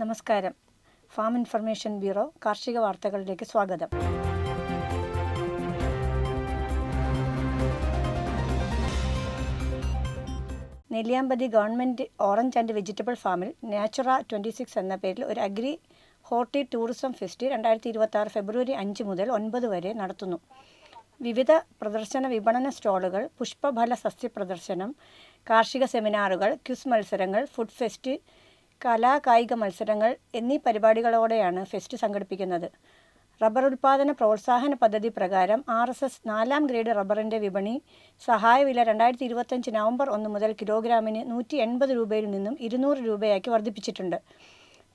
നമസ്കാരം. Farm information bureau കാർഷിക വാർത്തകളിലേക്ക് സ്വാഗതം. Nelliyampathy government orange and vegetable ഫാമിൽ നാച്ചുറ ട്വന്റി സിക്സ് എന്ന പേരിൽ ഒരു അഗ്രി ഹോർട്ടി ടൂറിസം ഫെസ്റ്റ് രണ്ടായിരത്തി ഇരുപത്തി ആറ് ഫെബ്രുവരി അഞ്ച് മുതൽ ഒൻപത് വരെ നടത്തുന്നു. വിവിധ പ്രദർശന വിപണന സ്റ്റാളുകൾ പുഷ്പഫല സസ്യ പ്രദർശനം കാർഷിക സെമിനാറുകൾ ക്വിസ് മത്സരങ്ങൾ ഫുഡ് ഫെസ്റ്റ് കലാ കായിക മത്സരങ്ങൾ എന്നീ പരിപാടികളോടെയാണ് ഫെസ്റ്റ് സംഘടിപ്പിക്കുന്നത്. റബ്ബർ ഉൽപ്പാദന പ്രോത്സാഹന പദ്ധതി പ്രകാരം ആർ എസ് എസ് നാലാം ഗ്രേഡ് റബ്ബറിന്റെ വിപണി സഹായവില രണ്ടായിരത്തി ഇരുപത്തഞ്ച് നവംബർ ഒന്ന് മുതൽ കിലോഗ്രാമിന് നൂറ്റി എൺപത് രൂപയിൽ നിന്നും ഇരുന്നൂറ് രൂപയാക്കി വർദ്ധിപ്പിച്ചിട്ടുണ്ട്.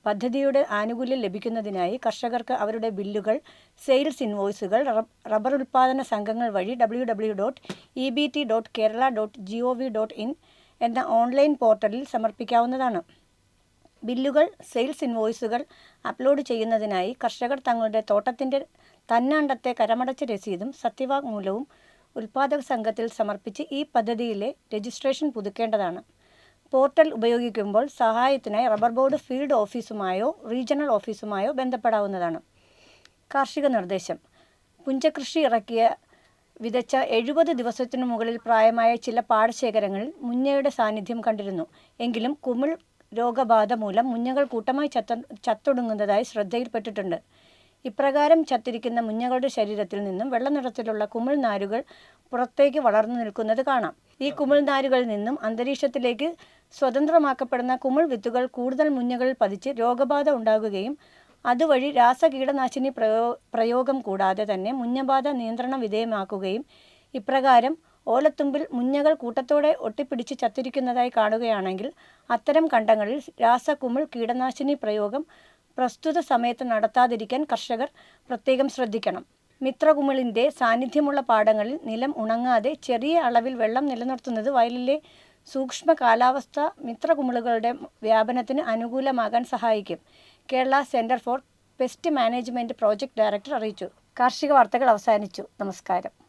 പദ്ധതിയുടെ ആനുകൂല്യം ലഭിക്കുന്നതിനായി കർഷകർക്ക് അവരുടെ ബില്ലുകൾ സെയിൽസ് ഇൻവോയ്സുകൾ റബ്ബർ ഉൽപ്പാദന സംഘങ്ങൾ വഴി W W dot E B T dot Kerala dot G O V dot in എന്ന ഓൺലൈൻ പോർട്ടലിൽ സമർപ്പിക്കാവുന്നതാണ്. ബില്ലുകൾ സെയിൽസ് ഇൻവോയ്സുകൾ അപ്ലോഡ് ചെയ്യുന്നതിനായി കർഷകർ തങ്ങളുടെ തോട്ടത്തിന്റെ തന്നാണ്ടത്തെ കരമടച്ച രസീതും സത്യവാങ്മൂലവും ഉൽപാദക സംഘത്തിൽ സമർപ്പിച്ച് ഈ പദ്ധതിയിലെ രജിസ്ട്രേഷൻ പുതുക്കേണ്ടതാണ്. പോർട്ടൽ ഉപയോഗിക്കുമ്പോൾ സഹായത്തിനായി റബ്ബർ ബോർഡ് ഫീൽഡ് ഓഫീസുമായോ റീജിയണൽ ഓഫീസുമായോ ബന്ധപ്പെടാവുന്നതാണ്. കാർഷിക നിർദ്ദേശം. പുഞ്ചകൃഷി ഇറക്കിയ വിതച്ച എഴുപത് ദിവസത്തിനു മുകളിൽ പ്രായമായ ചില പാടശേഖരങ്ങളിൽ മുഞ്ഞയുടെ സാന്നിധ്യം കണ്ടിരുന്നു. എങ്കിലും കുമിൾ രോഗബാധ മൂലം മുഞ്ഞകൾ കൂട്ടമായി ചത്ത ചത്തൊടുങ്ങുന്നതായി ശ്രദ്ധയിൽപ്പെട്ടിട്ടുണ്ട്. ഇപ്രകാരം ചത്തിരിക്കുന്ന മുഞ്ഞകളുടെ ശരീരത്തിൽ നിന്നും വെള്ള നിറത്തിലുള്ള കുമിൾ നാരുകൾ പുറത്തേക്ക് വളർന്നു നിൽക്കുന്നത് കാണാം. ഈ കുമിൾ നാരുകളിൽ നിന്നും അന്തരീക്ഷത്തിലേക്ക് സ്വതന്ത്രമാക്കപ്പെടുന്ന കുമിൾ വിത്തുകൾ കൂടുതൽ മുഞ്ഞകളിൽ പതിച്ച് രോഗബാധ ഉണ്ടാകുകയും അതുവഴി രാസകീടനാശിനി പ്രയോ പ്രയോഗം കൂടാതെ തന്നെ മുഞ്ഞബാധ നിയന്ത്രണ വിധേയമാക്കുകയും ഇപ്രകാരം ഓലത്തുമ്പിൽ മുഞ്ഞകൾ കൂട്ടത്തോടെ ഒട്ടിപ്പിടിച്ച് ചത്തിരിക്കുന്നതായി കാണുകയാണെങ്കിൽ അത്തരം കണ്ടങ്ങളിൽ രാസകുമിൾ കീടനാശിനി പ്രയോഗം പ്രസ്തുത സമയത്ത് നടത്താതിരിക്കാൻ കർഷകർ പ്രത്യേകം ശ്രദ്ധിക്കണം. മിത്രകുമിളിന്റെ സാന്നിധ്യമുള്ള പാടങ്ങളിൽ നിലം ഉണങ്ങാതെ ചെറിയ അളവിൽ വെള്ളം നിലനിർത്തുന്നത് വയലിലെ സൂക്ഷ്മ കാലാവസ്ഥ മിത്രകുമിളുകളുടെ വ്യാപനത്തിന് അനുകൂലമാകാൻ സഹായിക്കും Kerala centre for pest management project director അറിയിച്ചു. കാർഷിക വാർത്തകൾ അവസാനിച്ചു. നമസ്കാരം.